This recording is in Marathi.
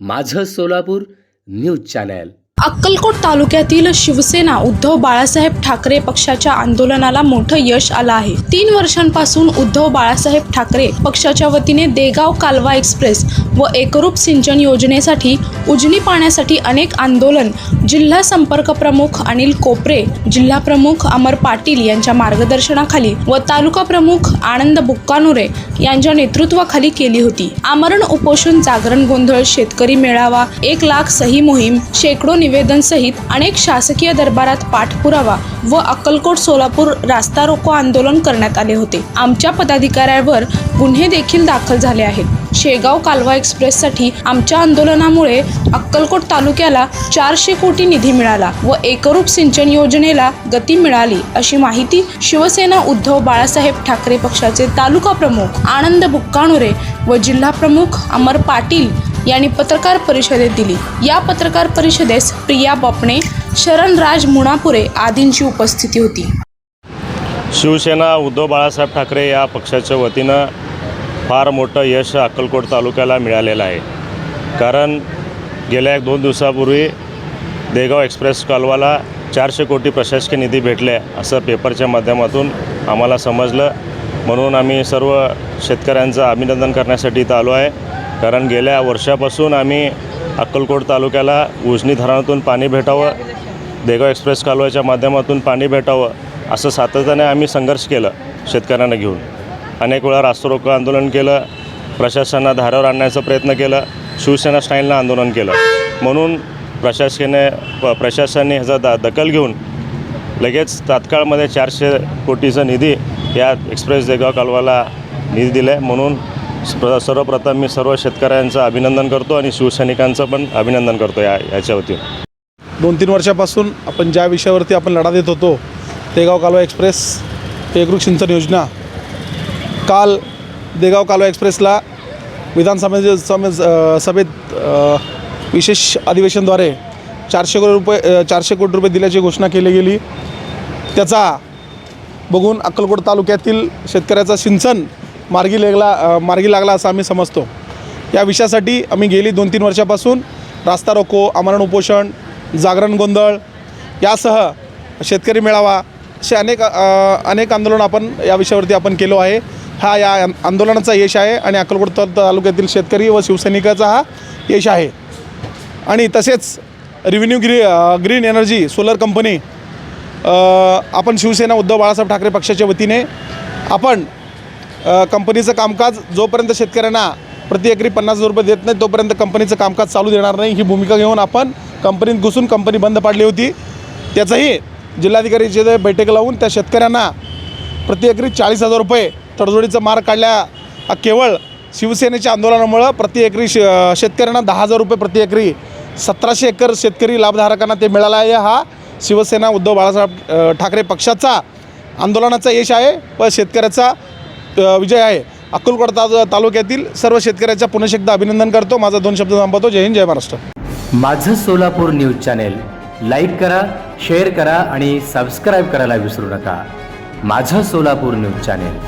माझं सोलापूर न्यूज चॅनल. अक्कलकोट तालुक्यातील शिवसेना उद्धव बाळासाहेब ठाकरे पक्षाच्या आंदोलनाला मोठं यश आलं आहे. तीन वर्षांपासून उद्धव बाळासाहेब ठाकरे पक्षाच्या वतीने देगाव कालवा एक्सप्रेस व एकरूप सिंचन योजनेसाठी उजनी पाण्यासाठी अनेक आंदोलन जिल्हा संपर्क प्रमुख अनिल कोपरे जिल्हा प्रमुख अमर पाटील यांच्या मार्गदर्शनाखाली व तालुका प्रमुख आनंद बुक्कानुरे यांच्या नेतृत्वाखाली केली होती. आमरण उपोषण जागरण गोंधळ शेतकरी मेळावा एक लाख सही मोहीम शेकडो निवेदन सहित अनेक शासकीय दरबारात पाठपुरावा व अक्कलकोट सोलापूर रास्ता रोको आंदोलन करण्यात आले होते. आमच्या पदाधिकाऱ्यावर गुन्हे देखील दाखल झाले आहेत. शेगाव कालवा एक्सप्रेससाठी आमच्या आंदोलनामुळे अक्कलकोट तालुक्याला चारशे कोटी निधी मिळाला व एकरूप सिंचन योजनेला गती मिळाली अशी माहिती शिवसेना उद्धव बाळासाहेब ठाकरे पक्षाचे तालुका प्रमुख आनंद बुक्काणुरे व जिल्हा प्रमुख अमर पाटील यांनी पत्रकार परिषदेत दिली. या पत्रकार परिषदेस प्रिया बापणे शरणराज मुणापुरे आदींची उपस्थिती होती. शिवसेना उद्धव बाळासाहेब ठाकरे या पक्षाच्या वतीनं फार मोठं यश अक्कलकोट तालुक्याला मिळालेलं आहे. कारण गेल्या एक दोन दिवसापूर्वी देगाव एक्सप्रेस कालवाला चारशे कोटी प्रशासकीय निधी भेटले असं पेपरच्या माध्यमातून आम्हाला समजलं. म्हणून आम्ही सर्व शेतकऱ्यांचं अभिनंदन करण्यासाठी इथं आलो आहे. कारण गेल्या वर्षापासून आम्ही अक्कलकोट तालुक्याला उजनी धरणातून पाणी भेटावं देगाव एक्सप्रेस कालव्याच्या माध्यमातून पाणी भेटावं असं सातत्याने आम्ही संघर्ष केलं शेतकऱ्यांना घेऊन. अनेक वेळा रास्तारोको आंदोलन केलं प्रशासनाला धारावर आणण्याचा प्रयत्न केला शिवसेना स्टाईलनं आंदोलन केलं. म्हणून प्रशासकीने प- प्रशासनाने ह्याचा द दखल घेऊन लगेच तात्काळमध्ये चारशे कोटीचा निधी या एक्सप्रेस देगाव कालवाला निधी दिला. आहे म्हणून प्र- सर्वप्रथम मी सर्व शेतकऱ्यांचं अभिनंदन करतो आणि शिवसैनिकांचं पण अभिनंदन करतो या याच्या वतीनं. दोन तीन वर्षापासून आपण ज्या विषयावरती आपण लढा देत होतो तेगाव कालवा एक्सप्रेस एकरूप सिंचन योजना काल देगाव कालवा एक्सप्रेसला विधानसभे समे सभेत विशेष अधिवेशनद्वारे चारशे कोटी रुपये चारशे कोटी रुपये दिल्याची घोषणा केली गेली. त्याचा बघून अक्कलकोट तालुक्यातील शेतकऱ्याचा सिंचन मार्गी लागला मार्गी लागला असं आम्ही समजतो. या विषयासाठी आम्ही गेली दोन तीन वर्षापासून रास्ता रोको आमरण उपोषण जागरण गोंधळ यासह शेतकरी मेळावा असे अनेक अनेक आंदोलन आपण या विषयावरती आपण केलो आहे. हा या आंदोलनाचा यश आहे आणि अक्कलकोट तालुक्यातील शेतकरी व शिवसैनिकाचा हा यश आहे. आणि तसेच रिव्हेन्यू ग्री ग्रीन एनर्जी सोलर कंपनी आपण शिवसेना उद्धव बाळासाहेब ठाकरे पक्षाच्या वतीने आपण कंपनीचं कामकाज जोपर्यंत शेतकऱ्यांना प्रति एकरी पन्नास हजार रुपये देत नाही तोपर्यंत कंपनीचं कामकाज चालू देणार नाही. ही भूमिका घेऊन आपण कंपनीत घुसून कंपनी बंद पाडली होती. त्याचंही जिल्हाधिकारीचे बैठक लावून त्या शेतकऱ्यांना प्रति एकरी चाळीस हजार रुपये तडजोडीचा मार्ग काढल्या केवळ शिवसेनेच्या आंदोलनामुळं प्रति एकरी श शेतकऱ्यांना दहा हजार रुपये प्रति एकरी सतराशे एकर शेतकरी लाभधारकांना ते मिळालं आहे. हा शिवसेना उद्धव बाळासाहेब ठाकरे पक्षाचा आंदोलनाचा यश आहे व शेतकऱ्याचा विजय आहे. अक्कलकोट ता तालुक्यातील सर्व शेतकऱ्याच्या पुनश एकदा अभिनंदन करतो. माझा दोन शब्द संपवतो जय हिंद जय महाराष्ट्र. माझं सोलापूर न्यूज चॅनेल लाईक करा शेअर करा आणि सबस्क्राईब करायला विसरू नका. माझं सोलापूर न्यूज चॅनेल.